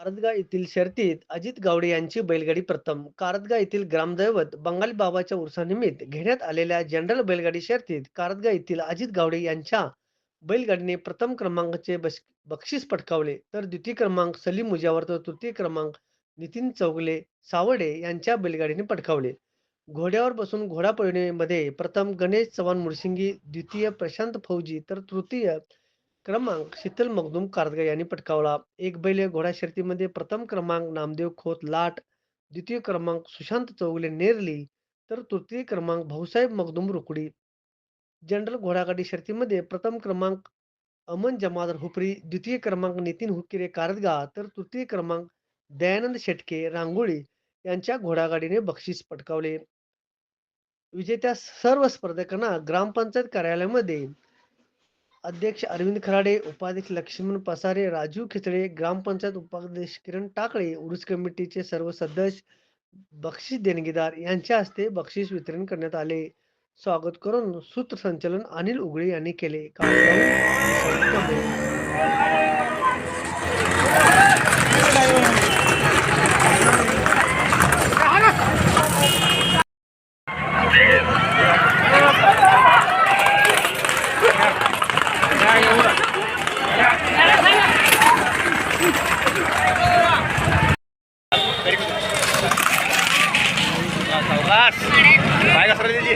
कारदगा येथील शर्तीत अजित गावडे यांची बैलगाडी प्रथम. कारदगा येथील ग्रामदैवत बंगाली बाबाच्या उर्सानिमित्त घेण्यात आलेल्या जनरल बैलगाडी शर्तीत कारदगा येथील अजित गावडे यांच्या बैलगाडीने प्रथम क्रमांकाचे बक्षीस पटकावले. तर द्वितीय क्रमांक सलीम मुजावर तर तृतीय क्रमांक नितीन चौगले सावडे यांच्या बैलगाडीने पटकावले. घोड्यावर बसून घोडा पळवणीमध्ये प्रथम गणेश चव्हाण मुळशिंगी द्वितीय प्रशांत फौजी तर तृतीय क्रमांक शीतल मगदूम कारदगा यांनी पटकावला. एक बैल घोडा शर्तीमध्ये प्रथम क्रमांक नामदेव खोत लाट द्वितीय क्रमांक सुशांत चौगले नेरली तर तृतीय क्रमांक भाऊसाहेब मगदूम रुकडी. जनरल घोडागाडी शर्तीमध्ये प्रथम क्रमांक अमन जमादार हुपरी द्वितीय क्रमांक नितीन हुकिरे कारदगा तर तृतीय क्रमांक दयानंद शेटके रांगोळी यांच्या घोडागाडीने बक्षीस पटकावले. विजेत्या सर्व स्पर्धकांना ग्रामपंचायत कार्यालयामध्ये अध्यक्ष अरविंद खराडे उपाध्यक्ष लक्ष्मण पसारे राजू खिचडे ग्रामपंचायत उपाध्यक्ष किरण टाकळे उरुस कमिटीचे सर्व सदस्य बक्षीस देणगीदार यांच्या हस्ते बक्षीस वितरण करण्यात आले. स्वागत करून सूत्रसंचलन अनिल उगळे यांनी केले. कार्यक्रम Vai, gastar de